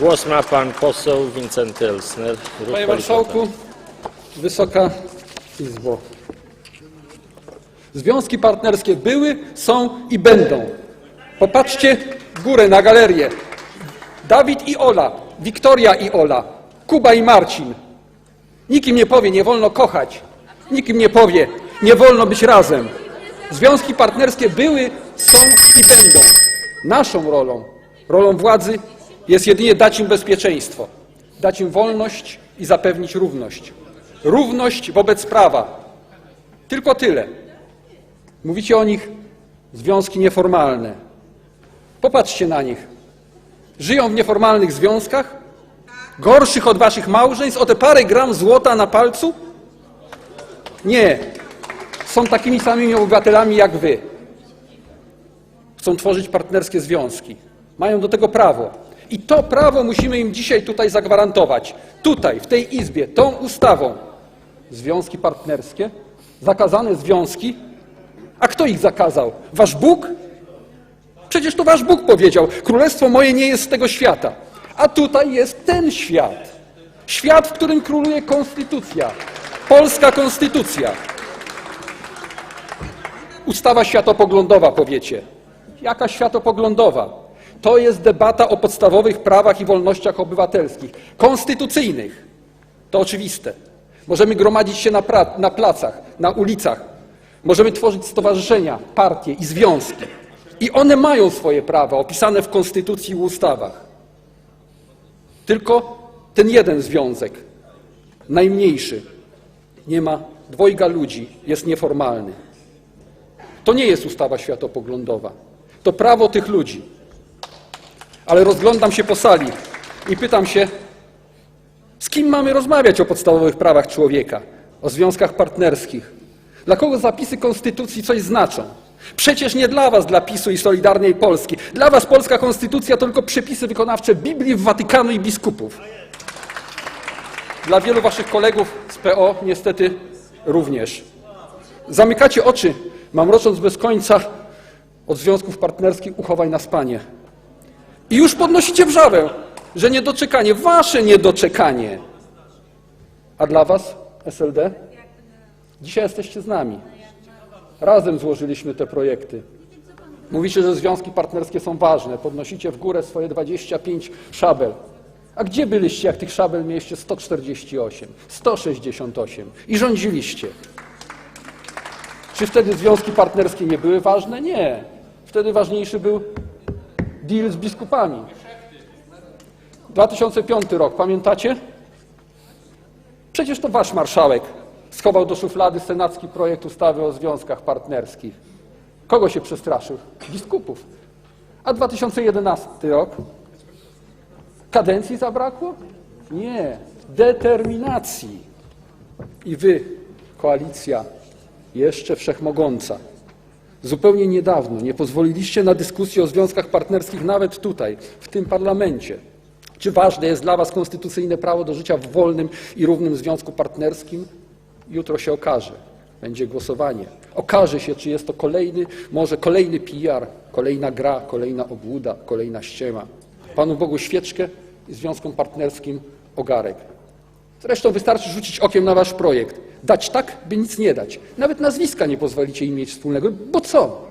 Głos ma pan poseł Wincenty Elsner. Ruch Panie. Marszałku, Wysoka Izbo. Związki partnerskie były, są i będą. Popatrzcie w górę na galerię. Dawid i Ola, Wiktoria i Ola, Kuba i Marcin. Nikim nie powie, nie wolno kochać. Nikim nie powie, nie wolno być razem. Związki partnerskie były, są i będą. Naszą rolą, rolą władzy jest jedynie dać im bezpieczeństwo, dać im wolność i zapewnić równość. Równość wobec prawa. Tylko tyle. Mówicie o nich związki nieformalne. Popatrzcie na nich. Żyją w nieformalnych związkach, gorszych od waszych małżeństw, o te parę gram złota na palcu? Nie. Są takimi samymi obywatelami jak wy. Chcą tworzyć partnerskie związki. Mają do tego prawo. I to prawo musimy im dzisiaj tutaj zagwarantować. Tutaj, w tej Izbie, tą ustawą. Związki partnerskie, zakazane związki. A kto ich zakazał? Wasz Bóg? Przecież to wasz Bóg powiedział: Królestwo moje nie jest z tego świata. A tutaj jest ten świat. Świat, w którym króluje konstytucja. Polska konstytucja. Ustawa światopoglądowa, powiecie. Jaka światopoglądowa? To jest debata o podstawowych prawach i wolnościach obywatelskich, konstytucyjnych. To oczywiste. Możemy gromadzić się na, na placach, na ulicach. Możemy tworzyć stowarzyszenia, partie i związki. I one mają swoje prawa opisane w konstytucji i ustawach. Tylko ten jeden związek, najmniejszy, nie ma dwojga ludzi, jest nieformalny. To nie jest ustawa światopoglądowa. To prawo tych ludzi. Ale rozglądam się po sali i pytam się, z kim mamy rozmawiać o podstawowych prawach człowieka, o związkach partnerskich? Dla kogo zapisy konstytucji coś znaczą? Przecież nie dla was, dla PiSu i Solidarnej Polski. Dla was polska konstytucja to tylko przepisy wykonawcze Biblii, Watykanu i biskupów. Dla wielu waszych kolegów z PO niestety również. Zamykacie oczy, mamrocząc bez końca od związków partnerskich uchowaj na spanie. I już podnosicie wrzawę, że niedoczekanie, wasze niedoczekanie. A dla was, SLD? Dzisiaj jesteście z nami. Razem złożyliśmy te projekty. Mówicie, że związki partnerskie są ważne. Podnosicie w górę swoje 25 szabel. A gdzie byliście, jak tych szabel mieliście 148, 168 i rządziliście? Czy wtedy związki partnerskie nie były ważne? Nie. Wtedy ważniejszy był deal z biskupami. 2005 rok, pamiętacie? Przecież to wasz marszałek schował do szuflady senacki projekt ustawy o związkach partnerskich. Kogo się przestraszył? Biskupów. A 2011 rok? Kadencji zabrakło? Nie. Determinacji. I wy, koalicja, jeszcze wszechmogąca, zupełnie niedawno nie pozwoliliście na dyskusję o związkach partnerskich nawet tutaj, w tym parlamencie. Czy ważne jest dla Was konstytucyjne prawo do życia w wolnym i równym związku partnerskim? Jutro się okaże. Będzie głosowanie. Okaże się, czy jest to kolejny, może kolejny PR, kolejna gra, kolejna obłuda, kolejna ściema. Panu Bogu świeczkę i związkom partnerskim ogarek. Zresztą wystarczy rzucić okiem na wasz projekt. Dać tak, by nic nie dać. Nawet nazwiska nie pozwolicie im mieć wspólnego. Bo co?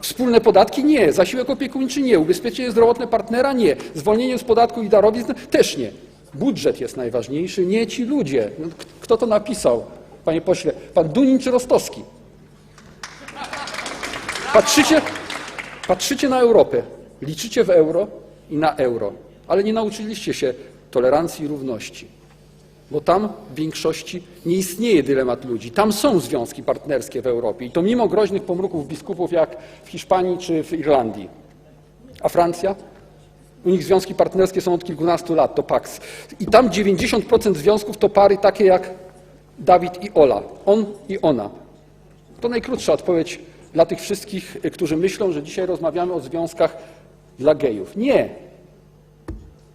Wspólne podatki? Nie. Zasiłek opiekuńczy? Nie. Ubezpieczenie zdrowotne partnera? Nie. Zwolnienie z podatku i darowizn? Też nie. Budżet jest najważniejszy, nie ci ludzie. No, Kto to napisał, panie pośle? Pan Dunin czy Rostowski? Patrzycie, patrzycie na Europę, liczycie w euro i na euro, ale nie nauczyliście się tolerancji i równości. Bo tam w większości nie istnieje dylemat ludzi. Tam są związki partnerskie w Europie i to mimo groźnych pomruków biskupów jak w Hiszpanii czy w Irlandii. A Francja? U nich związki partnerskie są od kilkunastu lat, to Pax. I tam 90% związków to pary takie jak Dawid i Ola. On i ona. To najkrótsza odpowiedź dla tych wszystkich, y, którzy myślą, że dzisiaj rozmawiamy o związkach dla gejów. Nie.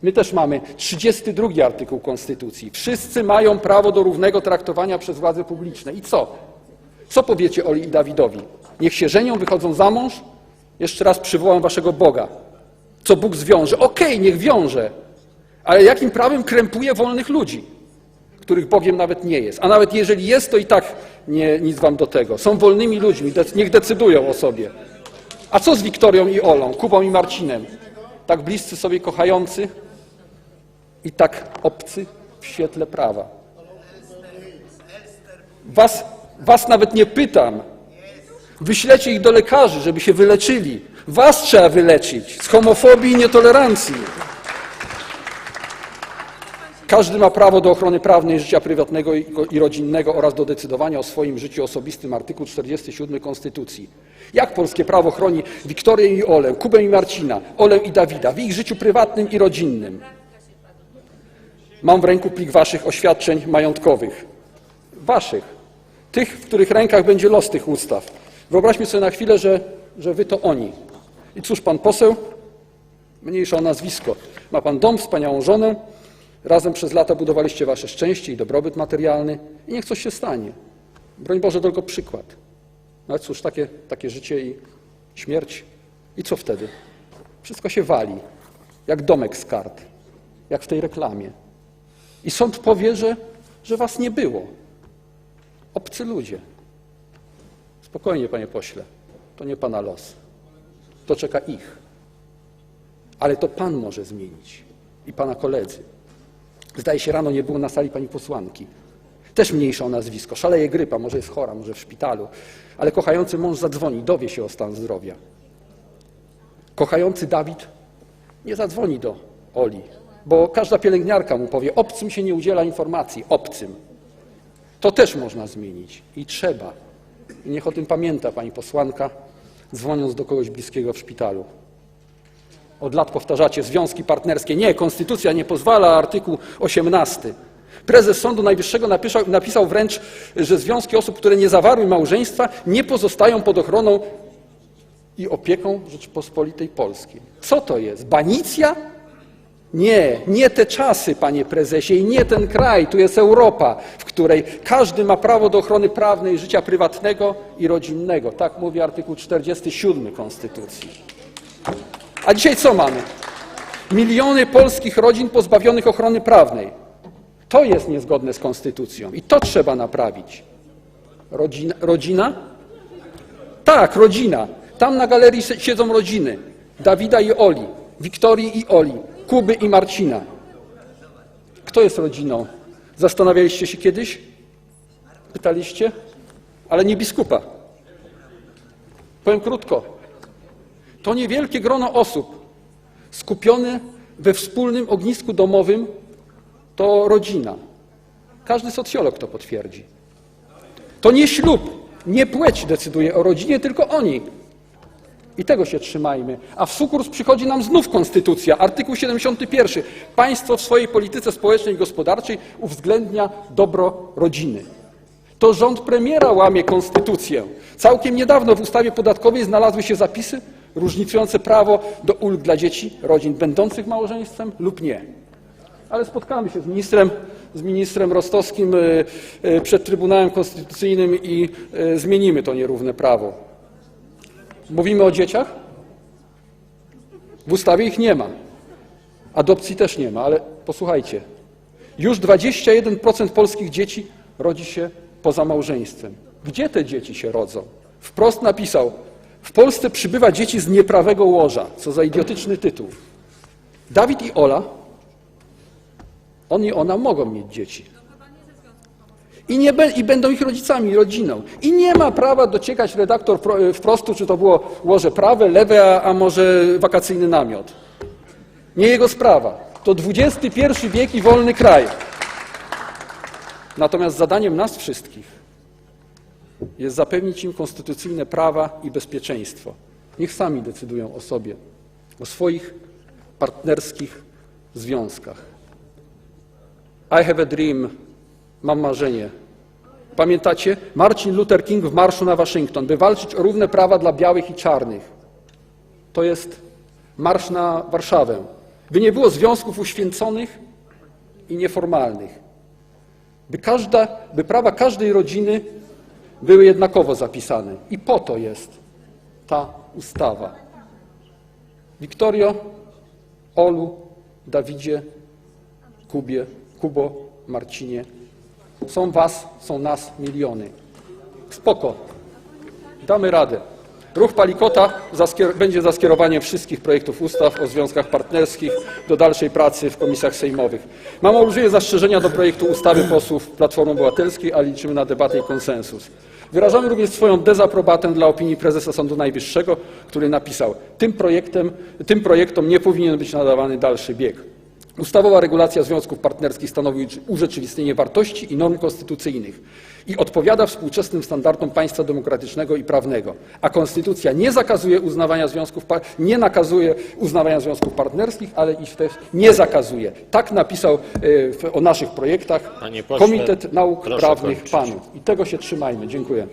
My też mamy 32 artykuł Konstytucji. Wszyscy mają prawo do równego traktowania przez władze publiczne. I co? Co powiecie Oli i Dawidowi? Niech się żenią, wychodzą za mąż? Jeszcze raz przywołam waszego Boga. co Bóg zwiąże. Okej, niech wiąże, ale jakim prawem krępuje wolnych ludzi, których Bogiem nawet nie jest? A nawet jeżeli jest, to i tak nie, nic wam do tego. Są wolnymi ludźmi, niech decydują o sobie. A co z Wiktorią i Olą, Kubą i Marcinem? Tak bliscy sobie kochający i tak obcy w świetle prawa. Was, was nawet nie pytam. Wyślecie ich do lekarzy, żeby się wyleczyli. Was trzeba wyleczyć z homofobii i nietolerancji. Każdy ma prawo do ochrony prawnej życia prywatnego i rodzinnego oraz do decydowania o swoim życiu osobistym. Artykuł 47 Konstytucji. Jak polskie prawo chroni Wiktorię i Olę, Kubę i Marcina, Olę i Dawida w ich życiu prywatnym i rodzinnym? Mam w ręku plik waszych oświadczeń majątkowych. Waszych. Tych, w których rękach będzie los tych ustaw. Wyobraźmy sobie na chwilę, że, że wy to oni. I cóż, pan poseł, mniejsza o nazwisko, ma pan dom, wspaniałą żonę, razem przez lata budowaliście wasze szczęście i dobrobyt materialny i niech coś się stanie. Broń Boże, tylko przykład. No ale cóż, takie, takie życie i śmierć. I co wtedy? Wszystko się wali, jak domek z kart, jak w tej reklamie. I sąd powie, że, że was nie było. Obcy ludzie. Spokojnie, panie pośle, to nie pana los. To czeka ich. Ale to pan może zmienić i pana koledzy. Zdaje się, rano nie było na sali pani posłanki. Też mniejsza o nazwisko. Szaleje grypa, może jest chora, może w szpitalu. Ale kochający mąż zadzwoni, dowie się o stan zdrowia. Kochający Dawid nie zadzwoni do Oli, bo każda pielęgniarka mu powie, obcym się nie udziela informacji, obcym. To też można zmienić i trzeba. I niech o tym pamięta pani posłanka, dzwoniąc do kogoś bliskiego w szpitalu. Od lat powtarzacie związki partnerskie. Nie, konstytucja nie pozwala, artykuł 18. Prezes Sądu Najwyższego napisał, napisał wręcz, że związki osób, które nie zawarły małżeństwa, nie pozostają pod ochroną i opieką Rzeczypospolitej Polskiej. Co to jest? Banicja? Nie, nie te czasy, panie prezesie, i nie ten kraj. Tu jest Europa, w której każdy ma prawo do ochrony prawnej życia prywatnego i rodzinnego. Tak mówi artykuł 47 Konstytucji. A dzisiaj co mamy? Miliony polskich rodzin pozbawionych ochrony prawnej. To jest niezgodne z konstytucją i to trzeba naprawić. Rodzina? rodzina? Tak, rodzina. Tam na galerii siedzą rodziny. Dawida i Oli, Wiktorii i Oli, Kuby i Marcina. Kto jest rodziną? Zastanawialiście się kiedyś? Pytaliście? Ale nie biskupa. Powiem krótko. To niewielkie grono osób skupione we wspólnym ognisku domowym to rodzina. Każdy socjolog to potwierdzi. To nie ślub, nie płeć decyduje o rodzinie, tylko oni. I tego się trzymajmy. A w sukurs przychodzi nam znów konstytucja, artykuł 71. Państwo w swojej polityce społecznej i gospodarczej uwzględnia dobro rodziny. To rząd premiera łamie konstytucję. Całkiem niedawno w ustawie podatkowej znalazły się zapisy różnicujące prawo do ulg dla dzieci rodzin będących małżeństwem lub nie. Ale spotkamy się z ministrem, z ministrem Rostowskim y, y, przed Trybunałem Konstytucyjnym i y, zmienimy to nierówne prawo. Mówimy o dzieciach? W ustawie ich nie ma. Adopcji też nie ma, ale posłuchajcie. Już 21% polskich dzieci rodzi się poza małżeństwem. Gdzie te dzieci się rodzą? Wprost napisał: W Polsce przybywa dzieci z nieprawego łoża. Co za idiotyczny tytuł. Dawid i Ola, on i ona mogą mieć dzieci. I, nie, I będą ich rodzicami, rodziną. I nie ma prawa dociekać redaktor wpro- wprostu, czy to było łoże prawe, lewe, a może wakacyjny namiot. Nie jego sprawa. To XXI wiek i wolny kraj. Natomiast zadaniem nas wszystkich jest zapewnić im konstytucyjne prawa i bezpieczeństwo. Niech sami decydują o sobie, o swoich partnerskich związkach. I have a dream. Mam marzenie. Pamiętacie? Marcin Luther King w marszu na Waszyngton, by walczyć o równe prawa dla białych i czarnych. To jest marsz na Warszawę. By nie było związków uświęconych i nieformalnych. By, każda, by prawa każdej rodziny były jednakowo zapisane. I po to jest ta ustawa. Wiktorio, Olu, Dawidzie, Kubie, Kubo, Marcinie. Są was, są nas miliony. Spoko. Damy radę. Ruch Palikota będzie za skierowaniem wszystkich projektów ustaw o związkach partnerskich do dalszej pracy w komisjach sejmowych. Mam olbrzymie zastrzeżenia do projektu ustawy posłów Platformy Obywatelskiej, ale liczymy na debatę i konsensus. Wyrażamy również swoją dezaprobatę dla opinii prezesa Sądu Najwyższego, który napisał, tym, projektem, tym projektom nie powinien być nadawany dalszy bieg. Ustawowa regulacja związków partnerskich stanowi urzeczywistnienie wartości i norm konstytucyjnych i odpowiada współczesnym standardom państwa demokratycznego i prawnego, a konstytucja nie zakazuje uznawania związków, nie nakazuje uznawania związków partnerskich, ale i też nie zakazuje. Tak napisał e, o naszych projektach Komitet Nauk Prawnych kończyć. Panów. I tego się trzymajmy. Dziękuję.